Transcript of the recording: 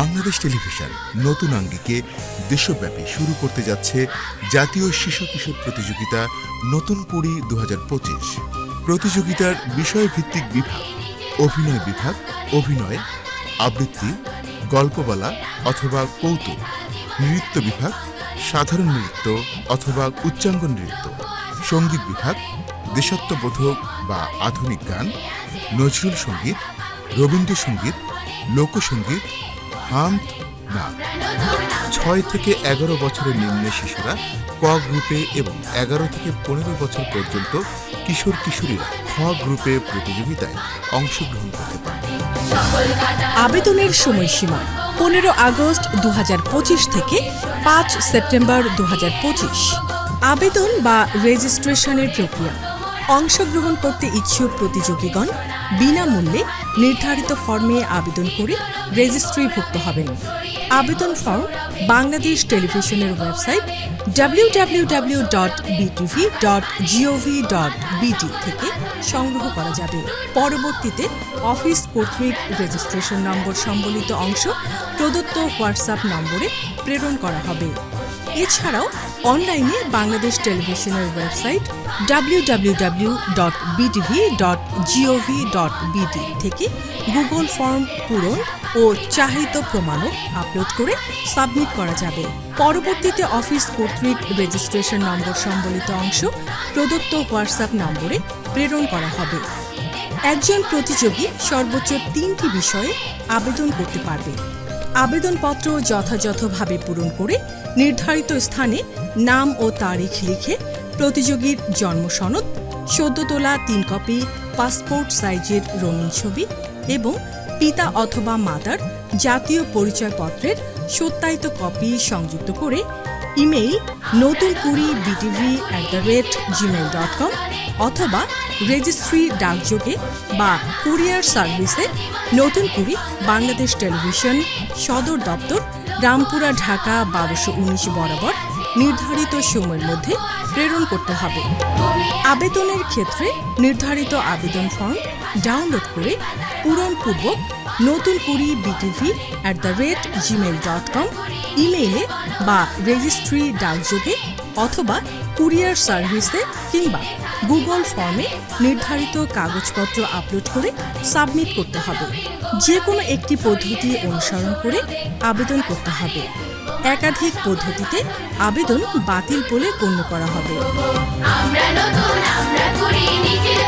Bangladesh television নতুন আঙ্গিকে দেশব্যাপী শুরু করতে যাচ্ছে জাতীয় শিশু কিশোর প্রতিযোগিতা নতুন কুড়ি দু প্রতিযোগিতার বিষয়ভিত্তিক বিভাগ, অভিনয় বিভাগ, অভিনয়, আবৃত্তি গল্প বলা অথবা কৌতুক, নৃত্য বিভাগ, সাধারণ নৃত্য অথবা উচ্চাঙ্গ নৃত্য, সংগীত বিভাগ দেশাত্মবোধক বা আধুনিক গান, নজরুল সংগীত, রবীন্দ্রসঙ্গীত, লোকসঙ্গীত হান্ত নাচ ছয় থেকে এগারো বছরের নিম্ন শিশুরা ক গ্রুপে এবং এগারো থেকে পনেরো বছর পর্যন্ত কিশোর কিশোরীরা খ গ্রুপে প্রতিযোগিতায় অংশগ্রহণ করতে পারবে আবেদনের সময়সীমা পনেরো আগস্ট দু হাজার পঁচিশ থেকে পাঁচ সেপ্টেম্বর দু হাজার পঁচিশ। আবেদন বা রেজিস্ট্রেশনের প্রক্রিয়া। অংশগ্রহণ করতে ইচ্ছুক প্রতিযোগীগণ বিনামূল্যে নির্ধারিত ফর্মে আবেদন করে রেজিস্ট্রিভুক্ত হবেন। আবেদন ফর্ম বাংলাদেশ টেলিভিশনের ওয়েবসাইট www.btv.gov.bt থেকে সংগ্রহ করা যাবে। পরবর্তীতে অফিস কর্তৃক রেজিস্ট্রেশন নম্বর সম্বলিত অংশ প্রদত্ত হোয়াটসঅ্যাপ নম্বরে প্রেরণ করা হবে। এছাড়াও অনলাইনে বাংলাদেশ টেলিভিশনের ওয়েবসাইট www.btv.gov.bt থেকে গুগল ফর্ম পূরণ ও চাহিত প্রমাণক আপলোড করে সাবমিট করা যাবে। পরবর্তীতে অফিস কর্তৃক রেজিস্ট্রেশন নম্বর সম্বলিত অংশ প্রদত্ত হোয়াটসঅ্যাপ নম্বরে প্রেরণ করা হবে। একজন প্রতিযোগী সর্বোচ্চ তিনটি বিষয়ে আবেদন করতে পারবে। আবেদনপত্র যথাযথভাবে পূরণ করে নির্ধারিত স্থানে নাম ও তারিখ লিখে প্রতিযোগীর জন্ম সনদ সদ্য তোলা তিন কপি, পাসপোর্ট সাইজের রঙিন ছবি এবং পিতা অথবা মাতার জাতীয় পরিচয়পত্রের সত্যায়িত কপি সংযুক্ত করে ইমেইল নতুন কুড়ি BTV at the rate Gmail dot com অথবা রেজিস্ট্রি ডাকযোগে বা কুরিয়ার সার্ভিসে নতুন কুড়ি বাংলাদেশ টেলিভিশন সদর দপ্তর রামপুরা, ঢাকা বারোশো উনিশ বরাবর নির্ধারিত সময়ের মধ্যে প্রেরণ করতে হবে। আবেদনের ক্ষেত্রে নির্ধারিত আবেদন ফর্ম ডাউনলোড করে পূরণপূর্বক নতুন কুড়ি BTV at the rate Gmail dot com ইমেইলে বা রেজিস্ট্রি ডাকযোগে অথবা কুরিয়ার সার্ভিসে কিংবা গুগল ফর্মে নির্ধারিত কাগজপত্র আপলোড করে সাবমিট করতে হবে। যে কোনো একটি পদ্ধতি অনুসরণ করে আবেদন করতে হবে। একাধিক পদ্ধতিতে আবেদন বাতিল বলে গণ্য করা হবে। আমরা নতুন, আমরা করি নিখিল